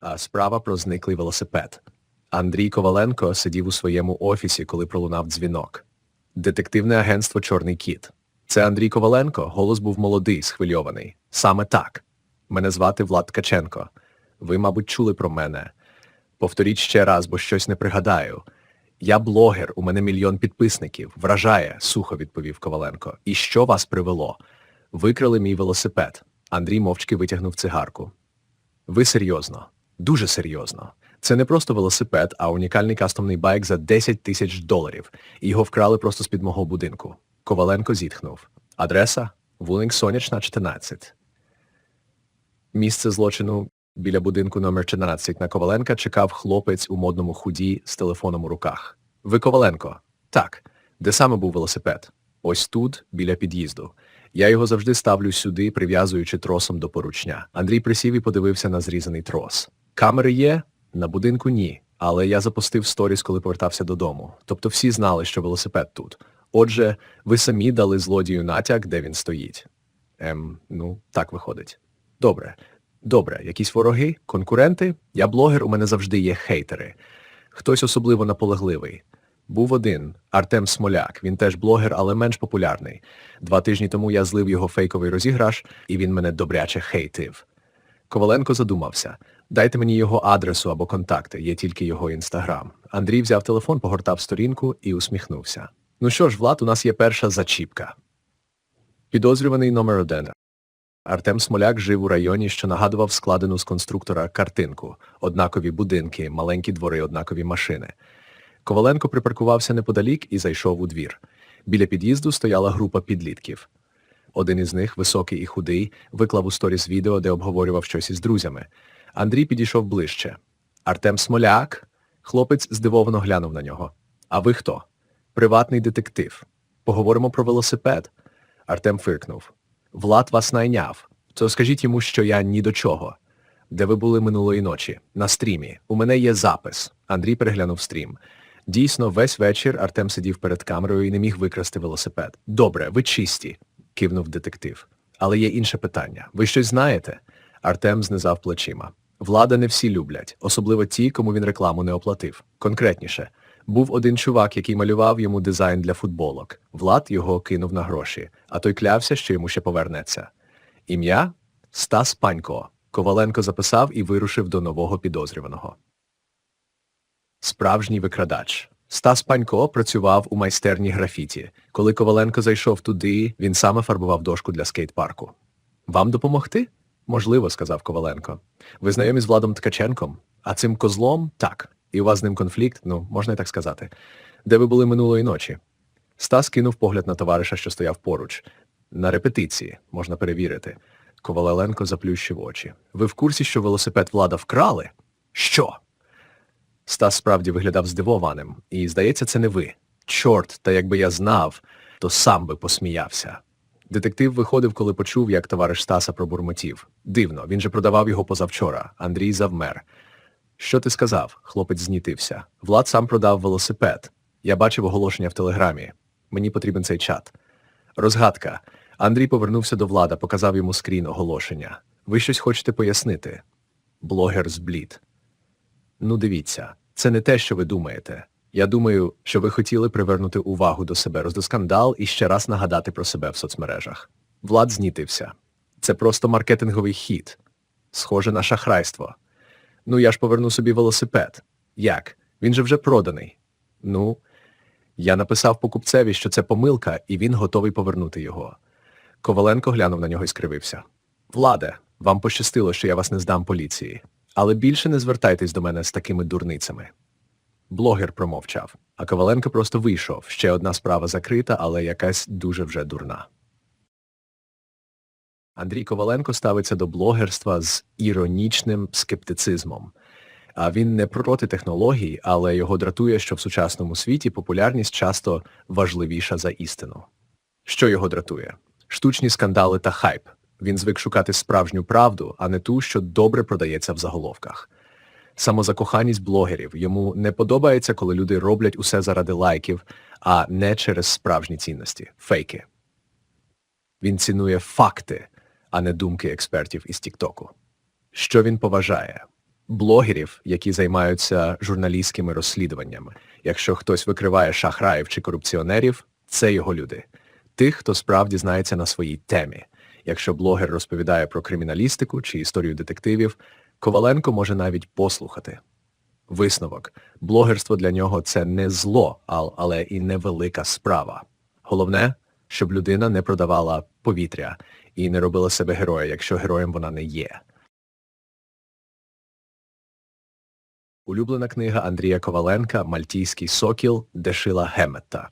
А справа про зниклий велосипед. Андрій Коваленко сидів у своєму офісі, коли пролунав дзвінок. Детективне агентство Чорний кіт. Це Андрій Коваленко. Голос був молодий, схвильований. Саме так. Мене звати Влад Ткаченко. Ви, мабуть, чули про мене. Повторіть ще раз, бо щось не пригадаю. Я блогер, у мене мільйон підписників. Вражає, сухо відповів Коваленко. І що вас привело? Викрали мій велосипед. Андрій мовчки витягнув цигарку. Ви серйозно? Дуже серйозно. Це не просто велосипед, а унікальний кастомний байк за 10 тисяч доларів. І його вкрали просто з-під мого будинку. Коваленко зітхнув. Адреса? Вулинг Сонячна, 14. Місце злочину біля будинку номер 14 на Коваленка чекав хлопець у модному худі з телефоном у руках. Ви Коваленко? Так. Де саме був велосипед? Ось тут, біля під'їзду. Я його завжди ставлю сюди, прив'язуючи тросом до поручня. Андрій присів і подивився на зрізаний трос. Камери є? На будинку ні. Але я запустив сторіс, коли повертався додому. Тобто всі знали, що велосипед тут. Отже, ви самі дали злодію натяк, де він стоїть. Ем, ну, так виходить. Добре. Добре, якісь вороги, конкуренти? Я блогер, у мене завжди є хейтери. Хтось особливо наполегливий. Був один, Артем Смоляк. Він теж блогер, але менш популярний. Два тижні тому я злив його фейковий розіграш, і він мене добряче хейтив. Коваленко задумався. Дайте мені його адресу або контакти, є тільки його інстаграм. Андрій взяв телефон, погортав сторінку і усміхнувся. Ну що ж, Влад, у нас є перша зачіпка. Підозрюваний номер один. Артем Смоляк жив у районі, що нагадував складену з конструктора картинку. Однакові будинки, маленькі двори, однакові машини. Коваленко припаркувався неподалік і зайшов у двір. Біля під'їзду стояла група підлітків. Один із них, високий і худий, виклав у сторіс відео, де обговорював щось із друзями. Андрій підійшов ближче. Артем Смоляк. Хлопець здивовано глянув на нього. А ви хто? Приватний детектив. Поговоримо про велосипед. Артем фиркнув. Влад вас найняв. То скажіть йому, що я ні до чого. Де ви були минулої ночі? На стрімі. У мене є запис. Андрій переглянув стрім. Дійсно, весь вечір Артем сидів перед камерою і не міг викрасти велосипед. Добре, ви чисті, кивнув детектив. Але є інше питання. Ви щось знаєте? Артем знизав плечима. Влада не всі люблять, особливо ті, кому він рекламу не оплатив. Конкретніше, був один чувак, який малював йому дизайн для футболок. Влад його кинув на гроші, а той клявся, що йому ще повернеться. Ім'я? Стас Панько. Коваленко записав і вирушив до нового підозрюваного. Справжній викрадач. Стас Панько працював у майстерні графіті. Коли Коваленко зайшов туди, він саме фарбував дошку для скейт-парку. Вам допомогти? Можливо, сказав Коваленко. Ви знайомі з Владом Ткаченком? А цим козлом? Так. І у вас з ним конфлікт, ну, можна і так сказати. Де ви були минулої ночі? Стас кинув погляд на товариша, що стояв поруч. На репетиції, можна перевірити. Коваленко заплющив очі. Ви в курсі, що велосипед влада вкрали? Що? Стас справді виглядав здивованим. І, здається, це не ви. Чорт, та якби я знав, то сам би посміявся. Детектив виходив, коли почув, як товариш Стаса пробурмотів. Дивно, він же продавав його позавчора. Андрій завмер. Що ти сказав? Хлопець знітився. Влад сам продав велосипед. Я бачив оголошення в телеграмі. Мені потрібен цей чат. Розгадка. Андрій повернувся до Влада, показав йому скрін оголошення. Ви щось хочете пояснити? Блогер зблід. Ну, дивіться, це не те, що ви думаєте. Я думаю, що ви хотіли привернути увагу до себе, роздоскандал і ще раз нагадати про себе в соцмережах. Влад знітився. Це просто маркетинговий хід. Схоже на шахрайство. Ну, я ж поверну собі велосипед. Як? Він же вже проданий. Ну, я написав покупцеві, що це помилка, і він готовий повернути його. Коваленко глянув на нього і скривився. Владе, вам пощастило, що я вас не здам поліції. Але більше не звертайтесь до мене з такими дурницями. Блогер промовчав, а Коваленко просто вийшов. Ще одна справа закрита, але якась дуже вже дурна. Андрій Коваленко ставиться до блогерства з іронічним скептицизмом. А він не проти технологій, але його дратує, що в сучасному світі популярність часто важливіша за істину. Що його дратує? Штучні скандали та хайп. Він звик шукати справжню правду, а не ту, що добре продається в заголовках. Самозакоханість блогерів. Йому не подобається, коли люди роблять усе заради лайків, а не через справжні цінності фейки. Він цінує факти, а не думки експертів із Тіктоку. Що він поважає? блогерів, які займаються журналістськими розслідуваннями. Якщо хтось викриває шахраїв чи корупціонерів, це його люди. Тих, хто справді знається на своїй темі. Якщо блогер розповідає про криміналістику чи історію детективів, Коваленко може навіть послухати. Висновок. Блогерство для нього це не зло, але і невелика справа. Головне, щоб людина не продавала повітря і не робила себе героя, якщо героєм вона не є. Улюблена книга Андрія Коваленка «Мальтійський сокіл» Дешила Геммета.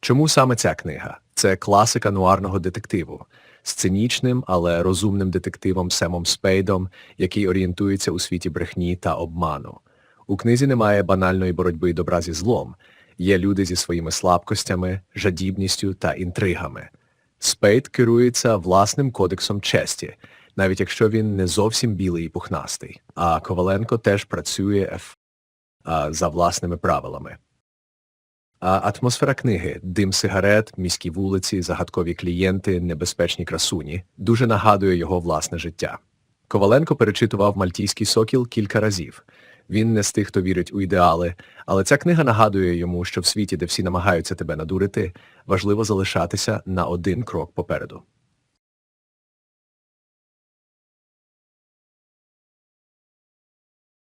Чому саме ця книга? Це класика нуарного детективу з цинічним, але розумним детективом Семом Спейдом, який орієнтується у світі брехні та обману. У книзі немає банальної боротьби добра зі злом. Є люди зі своїми слабкостями, жадібністю та інтригами. Спейд керується власним кодексом честі, навіть якщо він не зовсім білий і пухнастий. А Коваленко теж працює за власними правилами. А атмосфера книги дим сигарет, міські вулиці, загадкові клієнти, небезпечні красуні дуже нагадує його власне життя. Коваленко перечитував Мальтійський сокіл кілька разів. Він не з тих, хто вірить у ідеали, але ця книга нагадує йому, що в світі, де всі намагаються тебе надурити, важливо залишатися на один крок попереду.